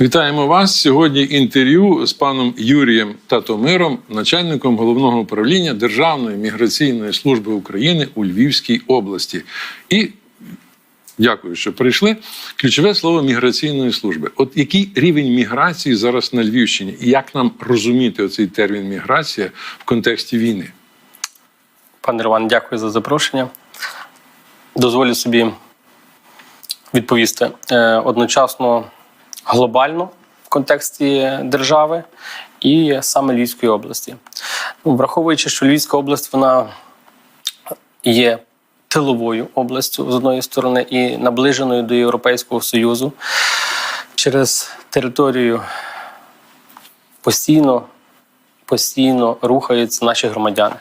Вітаємо вас сьогодні. Інтерв'ю з паном Юрієм Татомиром, начальником головного управління Державної міграційної служби України у Львівській області. І дякую, що прийшли. Ключове слово міграційної служби. От який рівень міграції зараз на Львівщині, і як нам розуміти оцей термін міграція в контексті війни? Пане Роман, дякую за запрошення. Дозволю собі відповісти е, одночасно глобально в контексті держави і саме Львівської області. Ну, Враховуючи, що Львівська область вона є тиловою областю з одної сторони і наближеною до Європейського Союзу через територію постійно, постійно рухаються наші громадяни.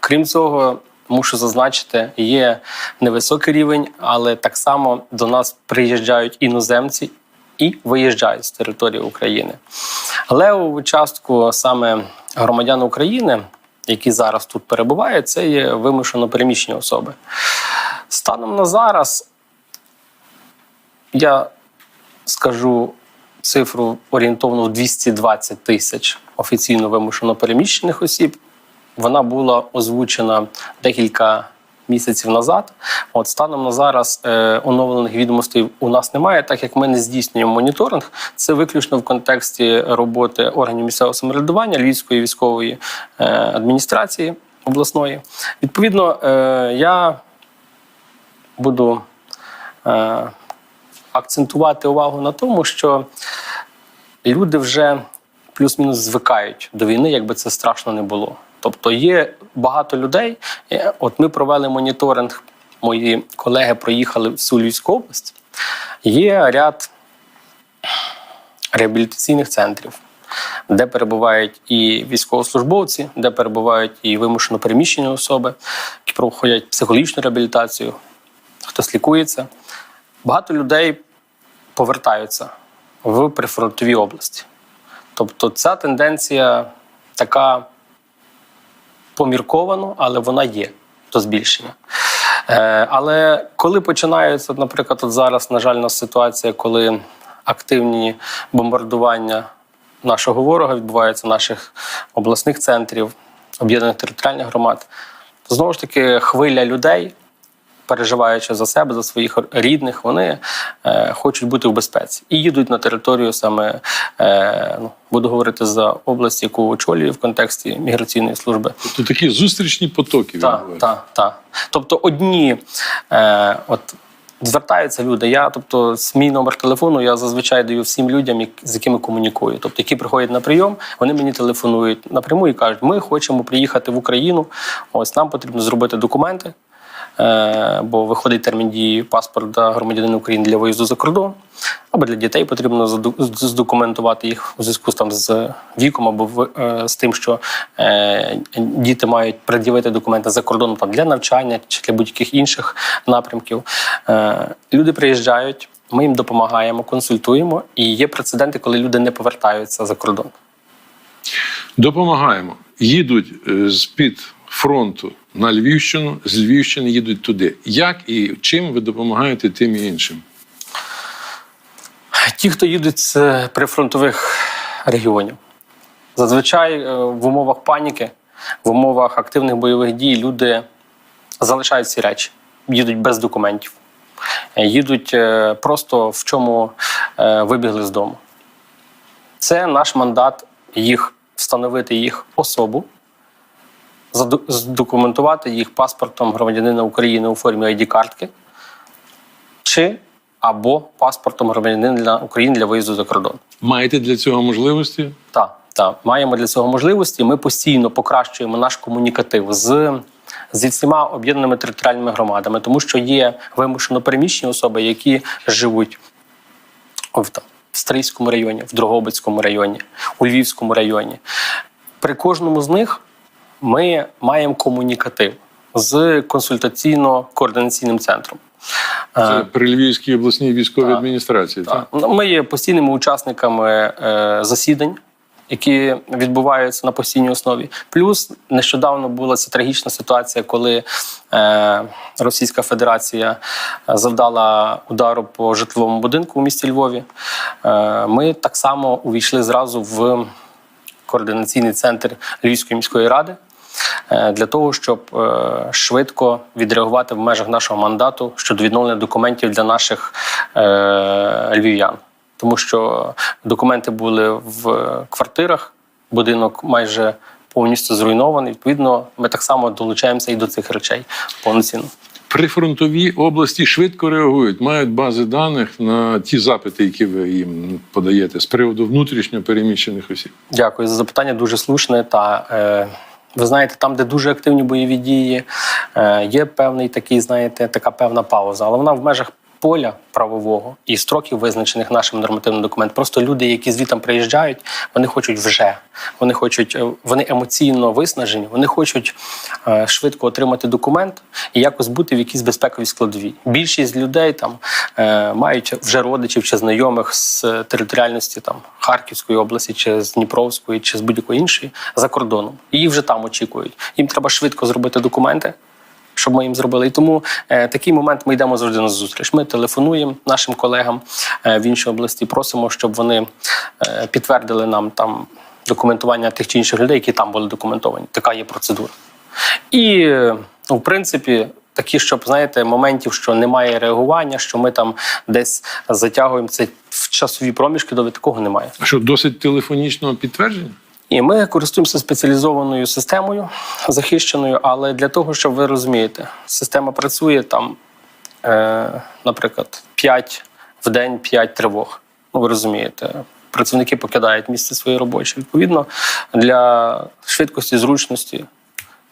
Крім цього, мушу зазначити, є невисокий рівень, але так само до нас приїжджають іноземці і виїжджають з території України. Але у частку саме громадян України, які зараз тут перебувають, це є вимушено переміщені особи. Станом на зараз я скажу цифру орієнтовно в 220 тисяч офіційно вимушено переміщених осіб. Вона була озвучена декілька місяців назад. От станом на зараз е, оновлених відомостей у нас немає, так як ми не здійснюємо моніторинг. Це виключно в контексті роботи органів місцевого самоврядування Львівської військової е, адміністрації обласної. Відповідно, е, я буду е, акцентувати увагу на тому, що люди вже плюс-мінус звикають до війни, якби це страшно не було. Тобто є багато людей. е, От ми провели моніторинг, мої колеги проїхали всю Львівську область. Є ряд реабілітаційних центрів, де перебувають і військовослужбовці, де перебувають і вимушено переміщені особи, які проходять психологічну реабілітацію, хтось лікується. Багато людей повертаються в прифронтові області. Тобто ця тенденція така помірковано, але вона є до збільшення. Е, але коли починаються, наприклад, от зараз, на жаль, у нас ситуація, коли активні бомбардування нашого ворога відбуваються, наших обласних центрів, об'єднаних територіальних громад, то знову ж таки хвиля людей, переживаючи за себе, за своїх рідних, вони е, хочуть бути в безпеці і їдуть на територію саме, е, ну, буду говорити за область, яку очолюю в контексті міграційної служби. Тобто такі зустрічні потоки Так, так, так. Тобто одні е, от, звертаються люди. Я, тобто, мій номер телефону я зазвичай даю всім людям, з якими комунікую. Тобто, які приходять на прийом, вони мені телефонують напряму і кажуть, ми хочемо приїхати в Україну. Ось нам потрібно зробити документи. Е, бо виходить термін дії паспорта громадянина України для виїзду за кордон, або для дітей потрібно здокументувати їх у зв'язку з там з віком, або е, з тим, що е, діти мають пред'явити документи за кордоном там для навчання чи для будь-яких інших напрямків. Люди приїжджають, ми їм допомагаємо, консультуємо, і є прецеденти, коли люди не повертаються за кордон. Допомагаємо. Їдуть е, з-під фронту на Львівщину, з Львівщини їдуть туди. Як і чим ви допомагаєте тим і іншим? Ті, хто їдуть з е, прифронтових регіонів, зазвичай е, в умовах паніки, в умовах активних бойових дій люди залишають ці речі, їдуть без документів, їдуть е, просто в чому вибігли з дому. Це наш мандат їх встановити їх особу, здокументувати їх паспортом громадянина України у формі ID-картки чи або паспортом громадянина для України для виїзду за кордон. Маєте для цього можливості? Так, так, маємо для цього можливості. Ми постійно покращуємо наш комунікатив з. Зі всіма об'єднаними територіальними громадами, тому що є вимушено переміщені особи, які живуть в, там, в Стрийському районі, в Дрогобицькому районі, у Львівському районі. При кожному з них ми маємо комунікатив з консультаційно-координаційним центром. Це Е, при Львівській обласній військовій так. адміністрації. Так. так. Ну, Ми є постійними учасниками е, засідань які відбуваються на постійній основі. Плюс нещодавно була ця трагічна ситуація, коли е, Російська Федерація завдала удару по житловому будинку у місті Львові. Ми так само увійшли зразу в координаційний центр Львівської міської ради е, для того, щоб е, швидко відреагувати в межах нашого мандату щодо відновлення документів для наших е, львів'ян. Тому що документи були в квартирах, будинок майже повністю зруйнований. Відповідно, ми так само долучаємося і до цих речей повноцінно. Прифронтові області швидко реагують, мають бази даних на ті запити, які ви їм подаєте з приводу внутрішньо переміщених осіб. Дякую за запитання. Дуже слушне. Та е, ви знаєте, там, де дуже активні бойові дії, е, є певний такий, знаєте, така певна пауза, але вона в межах. Поля правового і строків, визначених нашим нормативним документом. Просто люди, які звітом приїжджають, вони хочуть вже. Вони хочуть, е, вони емоційно виснажені, вони хочуть е, швидко отримати документ і якось бути в якійсь безпековій складовій. Більшість людей там е, мають вже родичів чи знайомих з територіальності там Харківської області, чи з Дніпровської, чи з будь-якої іншої за кордоном. Їх вже там очікують. Їм треба швидко зробити документи. Щоб ми їм зробили, і тому е, такий момент ми йдемо завжди на зустріч. Ми телефонуємо нашим колегам е, в іншій області, просимо, щоб вони е, підтвердили нам там документування тих чи інших людей, які там були документовані. Така є процедура. І е, в принципі. Такі, щоб знаєте, моментів, що немає реагування, що ми там десь затягуємо це в часові проміжки, до такого немає. А що досить телефонічного підтвердження? І ми користуємося спеціалізованою системою захищеною, але для того, щоб ви розумієте, система працює там, е, наприклад, 5 в день 5 тривог. Ну, ви розумієте. Працівники покидають місце своє робоче. Відповідно, для швидкості, зручності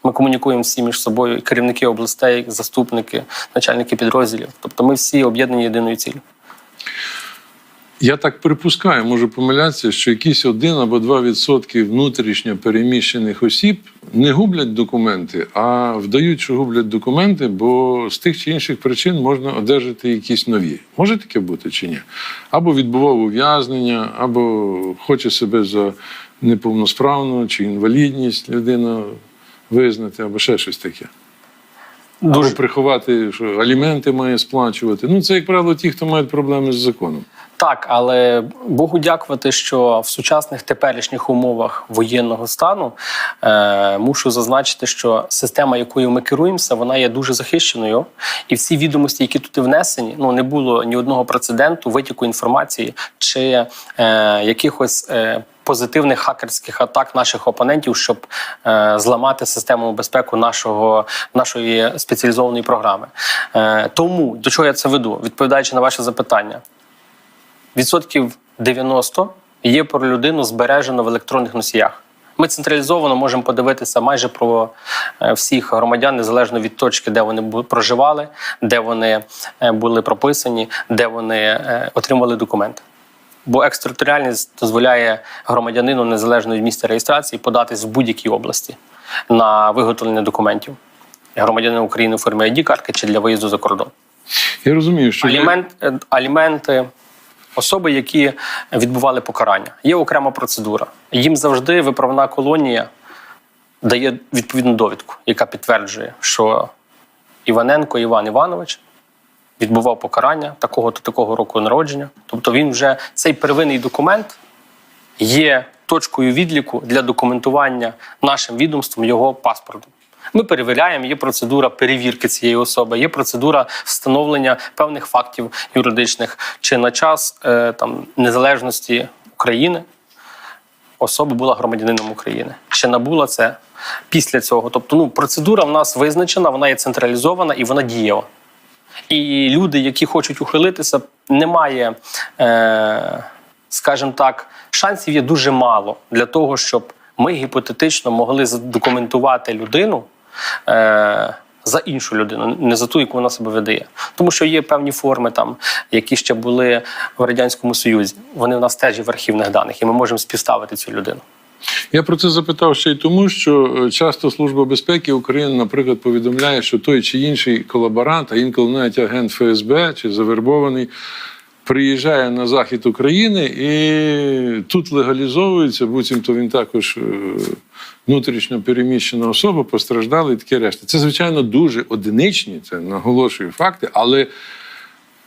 ми комунікуємо всі між собою, керівники областей, заступники, начальники підрозділів. Тобто ми всі об'єднані єдиною ціллю. Я так припускаю, можу помилятися, що якісь 1 або 2 відсотки внутрішньо переміщених осіб не гублять документи, а вдають, що гублять документи, бо з тих чи інших причин можна одержати якісь нові. Може таке бути чи ні? Або відбував ув'язнення, або хоче себе за неповносправну чи інвалідність людина визнати, або ще щось таке. Або приховати, що аліменти має сплачувати. Ну, це, як правило, ті, хто мають проблеми з законом. Так, але Богу дякувати, що в сучасних теперішніх умовах воєнного стану е, мушу зазначити, що система, якою ми керуємося, вона є дуже захищеною, і всі відомості, які тут внесені, ну не було ні одного прецеденту, витіку інформації чи е, якихось. Е, Позитивних хакерських атак наших опонентів, щоб е, зламати систему безпеку нашого нашої спеціалізованої програми. Е, тому до чого я це веду, відповідаючи на ваше запитання, відсотків 90 є про людину збережено в електронних носіях. Ми централізовано можемо подивитися майже про е, всіх громадян, незалежно від точки, де вони проживали, де вони е, були прописані, де вони е, отримали документи. Бо екстериторіальність дозволяє громадянину незалежно від місця реєстрації податись в будь-якій області на виготовлення документів. Громадянин України у формі id картки чи для виїзду за кордон. Я розумію, що Алімент, е, аліменти, особи, які відбували покарання. Є окрема процедура. Їм завжди виправна колонія дає відповідну довідку, яка підтверджує, що Іваненко Іван Іванович відбував покарання такого-то такого року народження. Тобто він вже цей первинний документ є точкою відліку для документування нашим відомством його паспорту. Ми перевіряємо, є процедура перевірки цієї особи, є процедура встановлення певних фактів юридичних, чи на час е, там незалежності України особа була громадянином України, чи набула це після цього. Тобто, ну процедура в нас визначена, вона є централізована і вона дієва. І люди, які хочуть ухилитися, немає, е, скажімо так, шансів є дуже мало для того, щоб ми гіпотетично могли задокументувати людину е, за іншу людину, не за ту, яку вона себе видає. Тому що є певні форми, там, які ще були в Радянському Союзі. Вони в нас теж є в архівних даних, і ми можемо співставити цю людину. Я про це запитав ще й тому, що е, часто Служба безпеки України, наприклад, повідомляє, що той чи інший колаборант, а інколи навіть агент ФСБ чи завербований, приїжджає на захід України і тут легалізовується, буцімто він також е, внутрішньо переміщена особа, постраждала і таке решта. Це, звичайно, дуже одиничні, це наголошую факти, але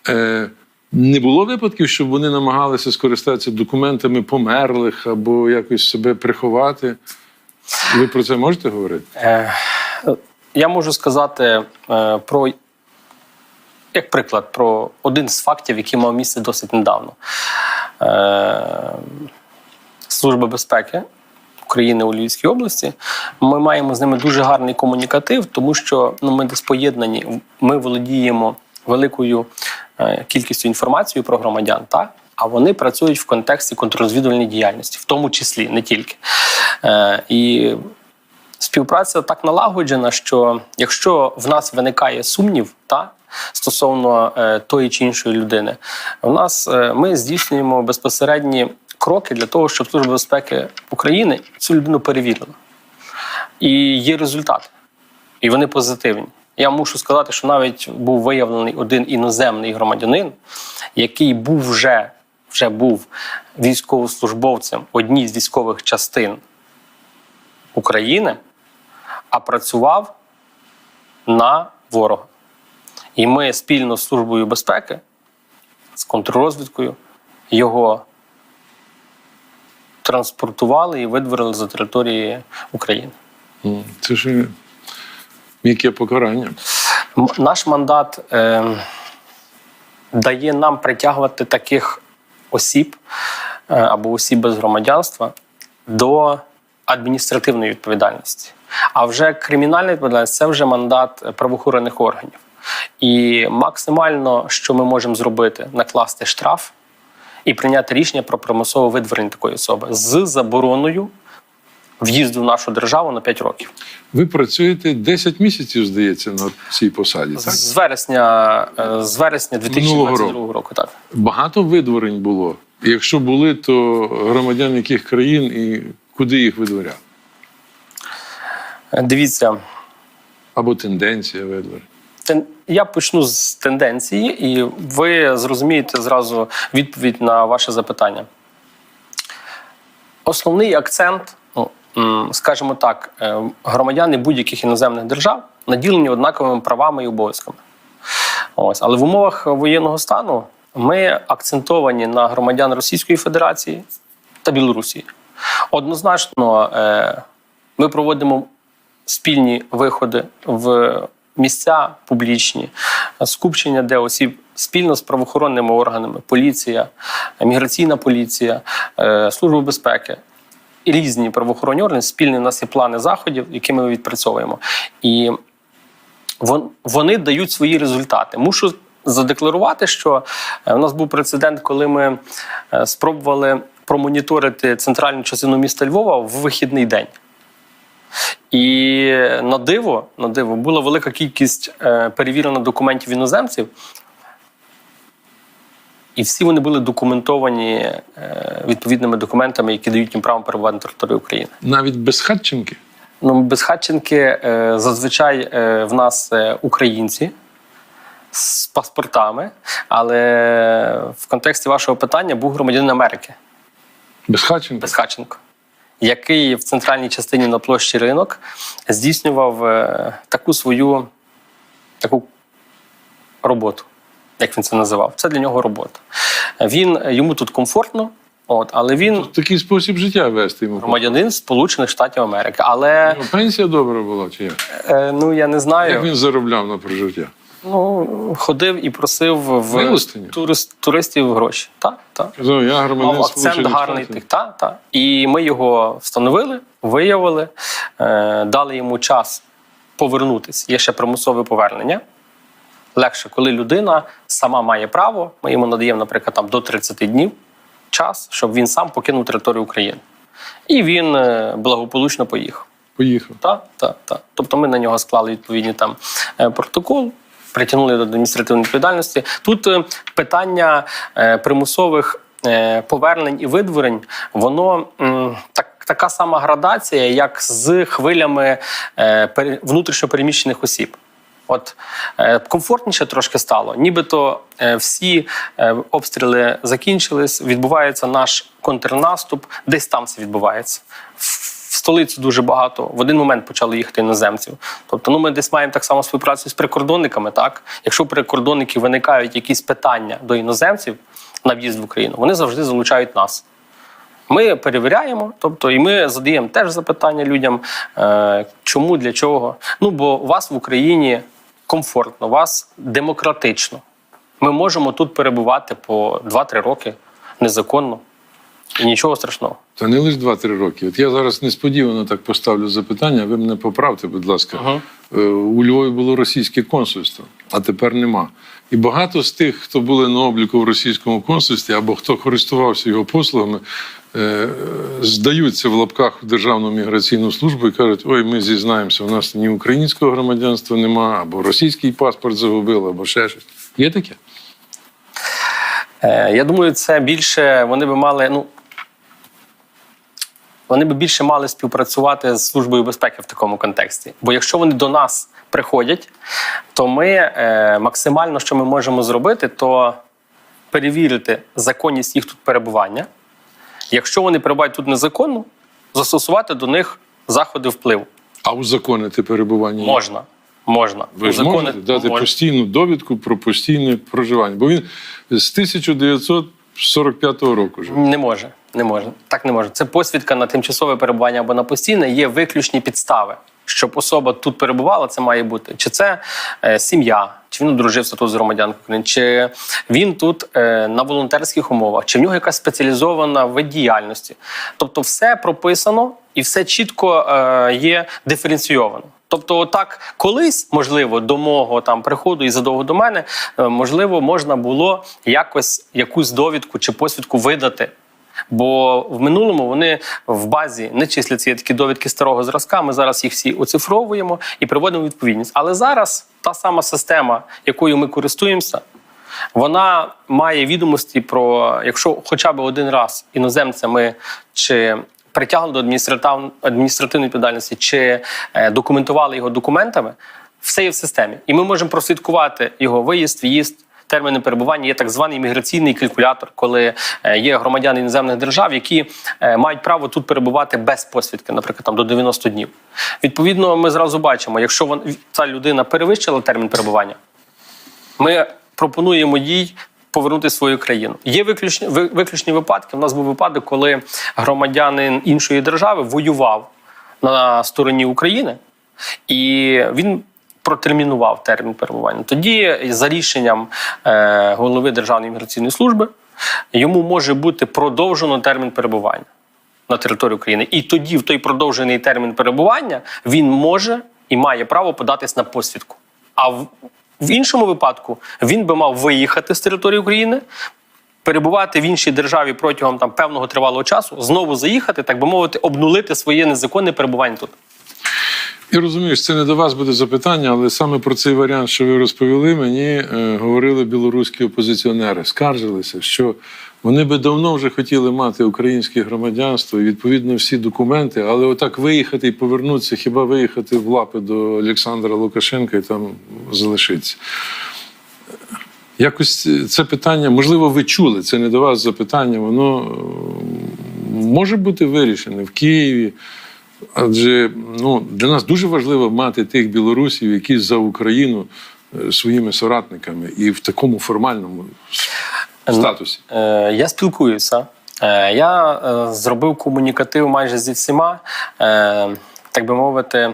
е, не було випадків, щоб вони намагалися скористатися документами померлих або якось себе приховати. Ви про це можете говорити? Е, Я можу сказати е, про, як приклад, про один з фактів, який мав місце досить недавно. Е, Служба безпеки України у Львівській області. Ми маємо з ними дуже гарний комунікатив, тому що ну, ми десь поєднані. Ми володіємо великою кількістю інформації про громадян, так? а вони працюють в контексті контррозвідувальної діяльності, в тому числі не тільки. Е, І співпраця так налагоджена, що якщо в нас виникає сумнів та, стосовно е, тої чи іншої людини, в нас е, ми здійснюємо безпосередні кроки для того, щоб Служба безпеки України цю людину перевірила. І є результати, і вони позитивні. Я мушу сказати, що навіть був виявлений один іноземний громадянин, який був вже, вже був військовослужбовцем одній з військових частин України, а працював на ворога. І ми спільно з Службою безпеки, з контррозвідкою його транспортували і видворили за території України. Це ж м'яке покарання. Наш мандат е, дає нам притягувати таких осіб е, або осіб без громадянства до адміністративної відповідальності. А вже кримінальна відповідальність це вже мандат правоохоронних органів. І максимально, що ми можемо зробити, накласти штраф і прийняти рішення про примусове видворення такої особи з забороною в'їзду в нашу державу на 5 років. Ви працюєте 10 місяців, здається, на цій посаді. Так? З вересня, е, з вересня 2022 року. так. Багато видворень було. Якщо були, то громадян яких країн і куди їх видворяли? Дивіться, Або тенденція видворень. я почну з тенденції, і ви зрозумієте зразу відповідь на ваше запитання. Основний акцент, скажімо так, е, громадяни будь-яких іноземних держав наділені однаковими правами і обов'язками. Ось, але в умовах воєнного стану ми акцентовані на громадян Російської Федерації та Білорусі. Однозначно, е, ми проводимо спільні виходи в місця публічні, скупчення, де осіб спільно з правоохоронними органами, поліція, міграційна поліція, е, служба безпеки. Різні правоохоронні органи, спільні у нас є плани заходів, які ми відпрацьовуємо. І вони дають свої результати. Мушу задекларувати, що е, у нас був прецедент, коли ми е, спробували промоніторити центральну частину міста Львова в вихідний день. І на диво, на диво була велика кількість е, перевірено документів іноземців. І всі вони були документовані е, відповідними документами, які дають їм право перебувати на території України. Навіть без хатченки. Ну, безхатченки е, зазвичай е, в нас українці з паспортами, але в контексті вашого питання був громадянин Америки Без хатченки. Безхатченко, який в центральній частині на площі ринок здійснював таку свою таку роботу, як він це називав. Це для нього робота. Він йому тут комфортно, от, але він Такий спосіб життя вести йому. громадянин Сполучених Штатів Америки. Але Ну, Пенсія добра була, чи як? е, ну я не знаю. Як він заробляв на прожиття? Ну, ходив і просив в турист, туристів гроші. Так, так. Казав, я громадянин Мав акцент гарний тих. Та, та. І ми його встановили, виявили, е, дали йому час повернутися. Є ще примусове повернення. Легше, коли людина сама має право, ми йому надаємо, наприклад, там до 30 днів час, щоб він сам покинув територію України. І він е, благополучно поїхав. Поїхав. Так, так, так. Тобто ми на нього склали відповідні там е, протокол, притягнули до адміністративної відповідальності. Тут е, питання примусових повернень і видворень, воно так, така сама градація, як з хвилями внутрішньопереміщених осіб. От е, комфортніше трошки стало. Нібито е, всі е, обстріли закінчились, відбувається наш контрнаступ, десь там це відбувається. В столицю дуже багато. В один момент почали їхати іноземців. Тобто, ну ми десь маємо так само співпрацю з прикордонниками. Так, якщо у прикордонників виникають якісь питання до іноземців на в'їзд в Україну, вони завжди залучають нас. Ми перевіряємо, тобто, і ми задаємо теж запитання людям, чому, для чого. Ну, бо у вас в Україні комфортно, вас демократично. Ми можемо тут перебувати по 2-3 роки незаконно. І нічого страшного. Та не лише 2-3 роки. От я зараз несподівано так поставлю запитання, ви мене поправте, будь ласка. uh -huh. У Львові було російське консульство, а тепер нема. І багато з тих, хто були на обліку в російському консульстві або хто користувався його послугами, е, здаються в лапках в Державну міграційну службу і кажуть: ой, ми зізнаємося, у нас ні українського громадянства нема, або російський паспорт загубили, або ще щось. Є таке? Е, я думаю, це більше вони би мали. Ну, вони би більше мали співпрацювати з Службою безпеки в такому контексті. Бо якщо вони до нас приходять, то ми е, максимально, що ми можемо зробити, то перевірити законність їх тут перебування. Якщо вони перебувають тут незаконно, застосувати до них заходи впливу. А узаконити перебування є? Можна. Можна. Ви ж Узаконити- можете дати можна. постійну довідку про постійне проживання. Бо він з 1945 року вже. Не може, не може. Так не може. Це посвідка на тимчасове перебування або на постійне. Є виключні підстави. Щоб особа тут перебувала, це має бути. Чи це е, сім'я, чи він одружився тут з громадянкою чи він тут е, на волонтерських умовах, чи в нього якась спеціалізована вид діяльності. Тобто, все прописано і все чітко е, є диференційовано. Тобто, отак колись, можливо, до мого там приходу і задовго до мене, е, можливо, можна було якось якусь довідку чи посвідку видати. Бо в минулому вони в базі не числяться є такі довідки старого зразка. Ми зараз їх всі оцифровуємо і приводимо відповідність. Але зараз та сама система, якою ми користуємося, вона має відомості про якщо хоча б один раз іноземця ми чи притягли до адміністратив- адміністративної відповідальності, чи е, документували його документами, все є в системі. І ми можемо прослідкувати його виїзд, в'їзд. Терміни перебування є так званий міграційний калькулятор, коли е, є громадяни іноземних держав, які е, мають право тут перебувати без посвідки, наприклад, там до 90 днів. Відповідно, ми зразу бачимо, якщо ця людина перевищила термін перебування, ми пропонуємо їй повернути свою країну. Є виключні, виключні випадки. У нас був випадок, коли громадянин іншої держави воював на стороні України, і він протермінував термін перебування. Тоді, за рішенням е, голови Державної міграційної служби, йому може бути продовжено термін перебування на території України. І тоді, в той продовжений термін перебування, він може і має право податись на посвідку. А в, в іншому випадку він би мав виїхати з території України. Перебувати в іншій державі протягом там певного тривалого часу, знову заїхати, так би мовити, обнулити своє незаконне перебування тут. Я розумію, що це не до вас буде запитання, але саме про цей варіант, що ви розповіли, мені е, говорили білоруські опозиціонери, скаржилися, що вони би давно вже хотіли мати українське громадянство і відповідно всі документи, але отак виїхати і повернутися, хіба виїхати в лапи до Олександра Лукашенка і там залишитися. Якось це питання, можливо, ви чули, це не до вас запитання, воно е, може бути вирішене в Києві. Адже ну, для нас дуже важливо мати тих білорусів, які за Україну е, своїми соратниками і в такому формальному статусі. Е, я спілкуюся. Е, я е, зробив комунікатив майже зі всіма, е, так би мовити,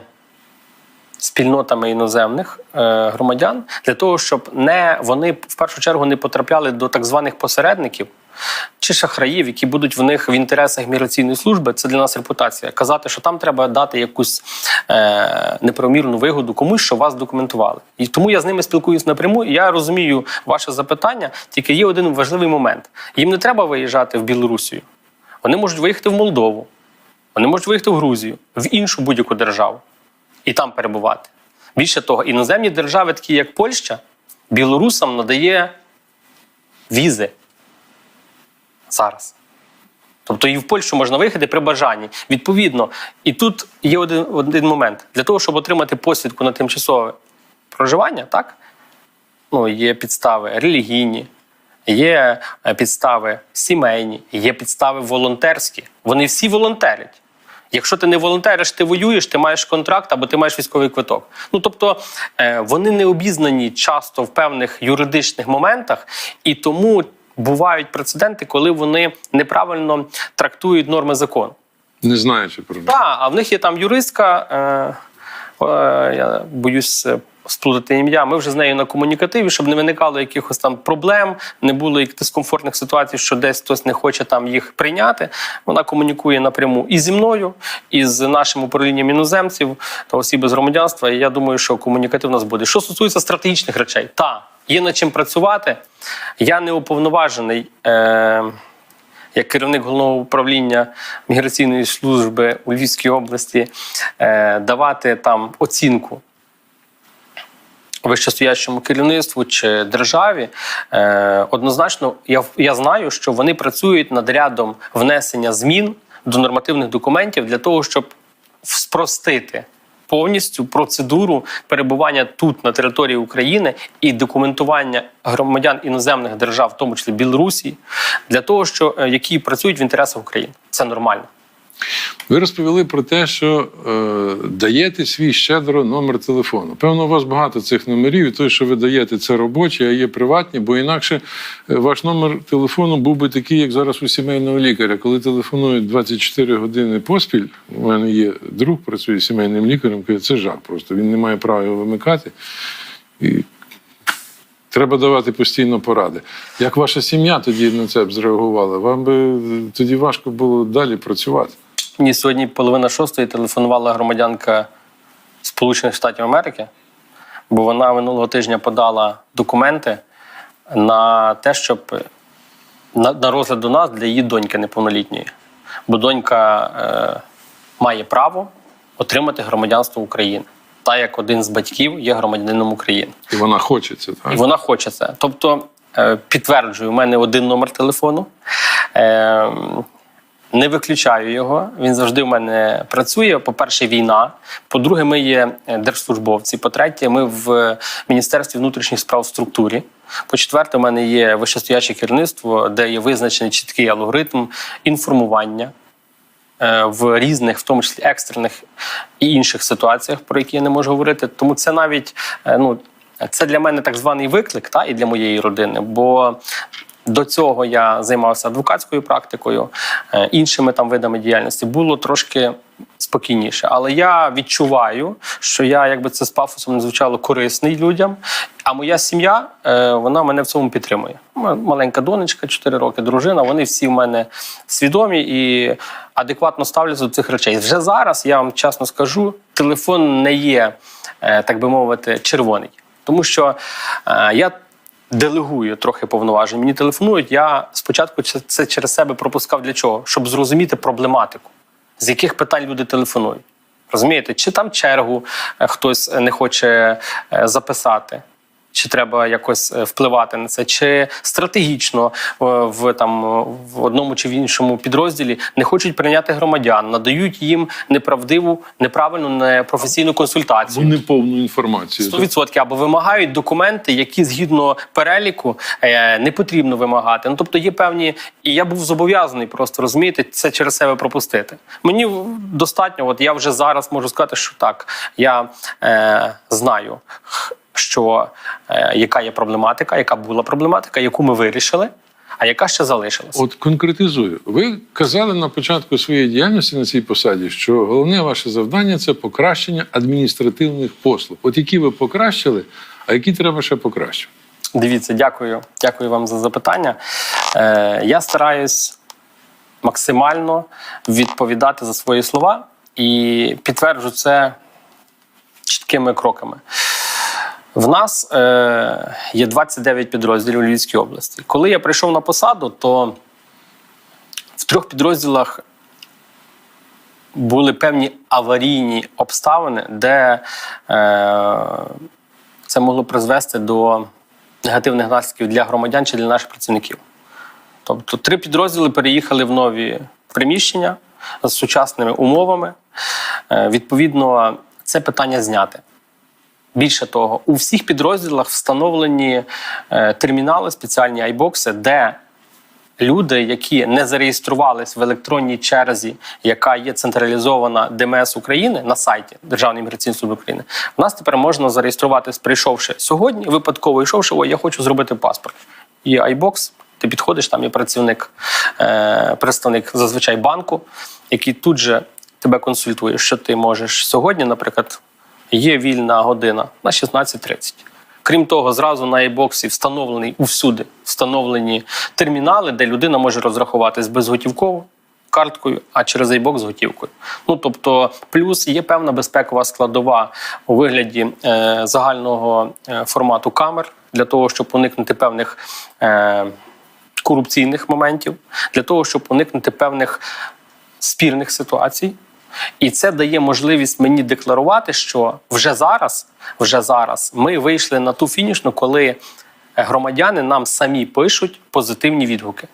спільнотами іноземних е, громадян для того, щоб не вони в першу чергу не потрапляли до так званих посередників. Чи шахраїв, які будуть в них в інтересах міграційної служби, це для нас репутація. Казати, що там треба дати якусь е, неправомірну вигоду комусь, що вас документували. І тому я з ними спілкуюсь напряму. І я розумію ваше запитання. Тільки є один важливий момент: їм не треба виїжджати в Білорусію. Вони можуть виїхати в Молдову, вони можуть виїхати в Грузію, в іншу будь-яку державу і там перебувати. Більше того, іноземні держави, такі як Польща, білорусам надає візи зараз. Тобто і в Польщу можна виїхати при бажанні. Відповідно, і тут є один, один момент: для того, щоб отримати посвідку на тимчасове проживання, так? Ну, є підстави релігійні, є е, підстави сімейні, є підстави волонтерські. Вони всі волонтерять. Якщо ти не волонтериш, ти воюєш, ти маєш контракт або ти маєш військовий квиток. Ну тобто е, вони не обізнані часто в певних юридичних моментах, і тому бувають прецеденти, коли вони неправильно трактують норми закону. Не знаючи про них. Так, а в них є там юристка. Е, е, я боюсь е, сплутати ім'я. Ми вже з нею на комунікативі, щоб не виникало якихось там проблем, не було якихось дискомфортних ситуацій, що десь хтось не хоче там їх прийняти. Вона комунікує напряму і зі мною, і з нашим управлінням іноземців та осіб без громадянства. І я думаю, що комунікатив у нас буде. Що стосується стратегічних речей, та є над чим працювати. Я не уповноважений. Е, як керівник головного управління міграційної служби у Львівській області е, давати там оцінку вищестоящому керівництву чи державі, е, однозначно я, я знаю, що вони працюють над рядом внесення змін до нормативних документів для того, щоб спростити повністю процедуру перебування тут на території України і документування громадян іноземних держав, в тому числі Білорусі, для того, що е, які працюють в інтересах України. Це нормально. Ви розповіли про те, що е, даєте свій щедро номер телефону. Певно, у вас багато цих номерів, і той, що ви даєте, це робочі, а є приватні, бо інакше е, ваш номер телефону був би такий, як зараз у сімейного лікаря. Коли телефонують 24 години поспіль, у мене є друг, працює сімейним лікарем, каже, це жах просто. Він не має права його вимикати. І Треба давати постійно поради. Як ваша сім'я тоді на це б зреагувала? Вам би е, тоді важко було далі працювати. Мені сьогодні половина шостої телефонувала громадянка Сполучених Штатів Америки, бо вона минулого тижня подала документи на те, щоб на, на розгляд до нас для її доньки неповнолітньої. Бо донька е, має право отримати громадянство України. Та як один з батьків є громадянином України. І вона хоче це, так? І вона хоче це. Тобто, е, підтверджую, у мене один номер телефону. Е, Не виключаю його. Він завжди в мене працює. По-перше, війна. По-друге, ми є е, держслужбовці. По-третє, ми в Міністерстві внутрішніх справ в структурі. По-четверте, у мене є вищестояче керівництво, де є визначений чіткий алгоритм інформування е, в різних, в тому числі екстрених і інших ситуаціях, про які я не можу говорити. Тому це навіть е, ну, це для мене так званий виклик, та і для моєї родини. Бо до цього я займався адвокатською практикою, е, іншими там видами діяльності було трошки спокійніше. Але я відчуваю, що я, якби це з пафосом не звучало, корисний людям. А моя сім'я е, вона мене в цьому підтримує. Маленька донечка, 4 роки, дружина. Вони всі в мене свідомі і адекватно ставляться до цих речей. Вже зараз я вам чесно скажу, телефон не є, е, так би мовити, червоний, тому що я делегую трохи повноважень. Мені телефонують. Я спочатку це- через себе пропускав для чого? Щоб зрозуміти проблематику, з яких питань люди телефонують. Розумієте, чи там чергу е, хтось не хоче е, записати, чи треба якось е, впливати на це, чи стратегічно е, в там е, в одному чи в іншому підрозділі не хочуть прийняти громадян, надають їм неправдиву, неправильну, непрофесійну консультацію. Ну, неповну інформацію. 100% або вимагають документи, які згідно переліку не потрібно вимагати. Ну тобто є певні, і я був зобов'язаний просто розумієте, це через себе пропустити. Мені достатньо, от я вже зараз можу сказати, що так, я е, знаю, що е, яка є проблематика, яка була проблематика, яку ми вирішили, а яка ще залишилася. От конкретизую. Ви казали на початку своєї діяльності на цій посаді, що головне ваше завдання це покращення адміністративних послуг. От які ви покращили, а які треба ще покращити? Дивіться, дякую. Дякую вам за запитання. Е, я стараюсь максимально відповідати за свої слова і підтверджу це чіткими кроками. В нас е, є 29 підрозділів у Львівській області. Коли я прийшов на посаду, то в трьох підрозділах були певні аварійні обставини, де е, це могло призвести до негативних наслідків для громадян чи для наших працівників. Тобто три підрозділи переїхали в нові приміщення з сучасними умовами. Е, Відповідно, це питання зняти. Більше того, у всіх підрозділах встановлені е, термінали, спеціальні айбокси, де люди, які не зареєструвались в електронній черзі, яка є централізована ДМС України на сайті Державної міграційної служби України, в нас тепер можна зареєструватись, прийшовши сьогодні, випадково йшовши, о, я хочу зробити паспорт. Є айбокс, ти підходиш, там є працівник, е, представник зазвичай банку, який тут же тебе консультує, що ти можеш сьогодні, наприклад, є вільна година на 16.30. Крім того, зразу на iBox встановлений усюди встановлені термінали, де людина може розрахуватись безготівково карткою, а через iBox з готівкою. Ну тобто, плюс є певна безпекова складова у вигляді е, загального е, формату камер для того, щоб уникнути певних. Е, Корупційних моментів для того, щоб уникнути певних спірних ситуацій. І це дає можливість мені декларувати, що вже зараз, вже зараз ми вийшли на ту фінішну, коли громадяни нам самі пишуть позитивні відгуки.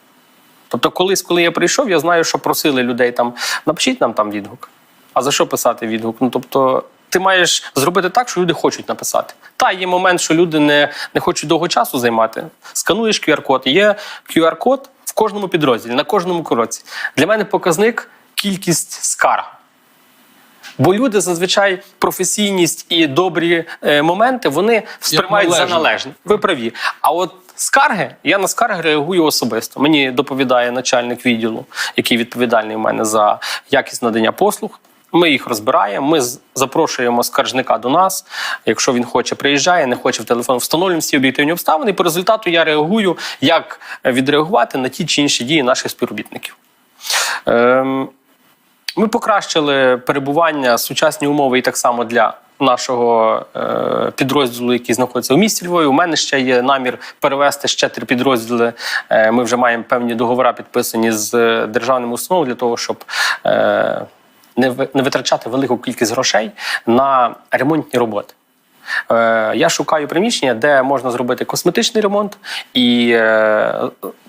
Тобто, колись, коли я прийшов, я знаю, що просили людей там напишіть нам там відгук. А за що писати відгук? Ну тобто, ти маєш зробити так, що люди хочуть написати. Та є момент, що люди не, не хочуть довго часу займати. Скануєш QR-код. Є QR-код в кожному підрозділі, на кожному кроці. Для мене показник кількість скарг. Бо люди зазвичай професійність і добрі е, моменти вони сприймають за належне. Ви праві. А от скарги, я на скарги реагую особисто. Мені доповідає начальник відділу, який відповідальний у мене за якість надання послуг. Ми їх розбираємо. Ми запрошуємо скаржника до нас. Якщо він хоче, приїжджає, не хоче в телефон, встановлюємо всі об'єктивні обставини. І по результату я реагую, як е, відреагувати на ті чи інші дії наших співробітників. Ем, ми покращили перебування, сучасні умови і так само для нашого е, підрозділу, який знаходиться у місті Львові. У мене ще є намір перевести ще три підрозділи. Е, ми вже маємо певні договори підписані з е, державними установами для того, щоб. Не не витрачати велику кількість грошей на ремонтні роботи. Я шукаю приміщення, де можна зробити косметичний ремонт і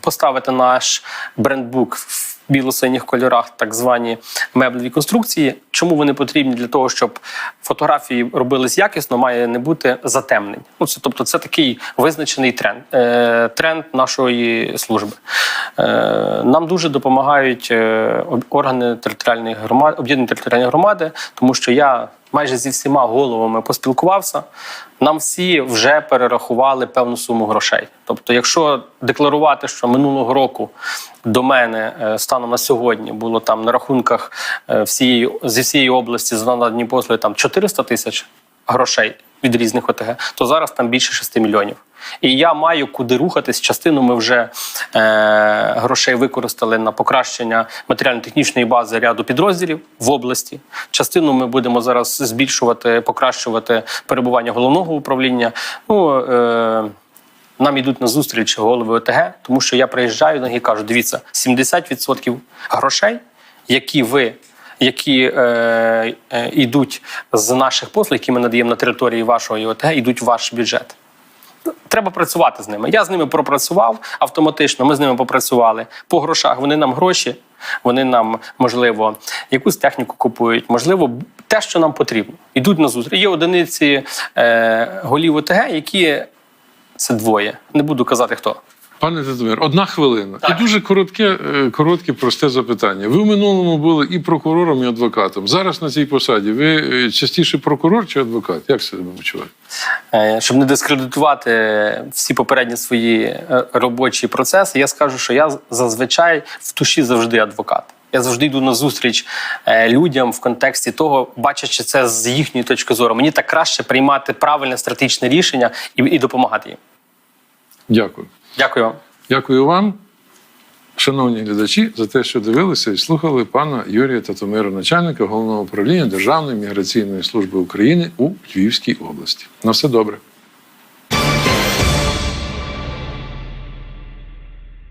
поставити наш брендбук в біло-синіх кольорах, так звані меблеві конструкції. Чому вони потрібні? Для того, щоб фотографії робились якісно, має не бути затемнень. Ну, це, тобто, це такий визначений тренд, е, тренд нашої служби. Е, Нам дуже допомагають е, органи територіальної громади, об'єднані територіальної громади, тому що я майже зі всіма головами поспілкувався. Нам всі вже перерахували певну суму грошей. Тобто, якщо декларувати, що минулого року до мене е, станом на сьогодні було там на рахунках е, всієї зі всієї області за надані послуги там 400 тисяч грошей від різних ОТГ, то зараз там більше 6 мільйонів. І я маю куди рухатись. Частину ми вже е, грошей використали на покращення матеріально-технічної бази ряду підрозділів в області. Частину ми будемо зараз збільшувати, покращувати перебування головного управління. Ну, е, нам йдуть на зустріч голови ОТГ, тому що я приїжджаю на них і кажу: дивіться, 70% грошей, які ви. Які е, е, йдуть з наших послуг, які ми надаємо на території вашого ОТГ, йдуть в ваш бюджет. Треба працювати з ними. Я з ними пропрацював автоматично. Ми з ними попрацювали по грошах. Вони нам гроші, вони нам, можливо, якусь техніку купують, можливо, те, що нам потрібно. Йдуть на зустріч. Є одиниці е, голів ОТГ, які це двоє. Не буду казати хто. Пане Тетомир, одна хвилина. Так. І дуже коротке, е, коротке, просте запитання. Ви в минулому були і прокурором, і адвокатом. Зараз на цій посаді ви е, частіше прокурор чи адвокат? Як себе почуваєте? Щоб не дискредитувати всі попередні свої е, робочі процеси, я скажу, що я зазвичай в душі завжди адвокат. Я завжди йду на зустріч людям в контексті того, бачачи це з їхньої точки зору. Мені так краще приймати правильне стратегічне рішення і, і допомагати їм. Дякую. Дякую вам. Дякую вам, шановні глядачі, за те, що дивилися і слухали пана Юрія Татомира, начальника головного управління Державної міграційної служби України у Львівській області. На все добре.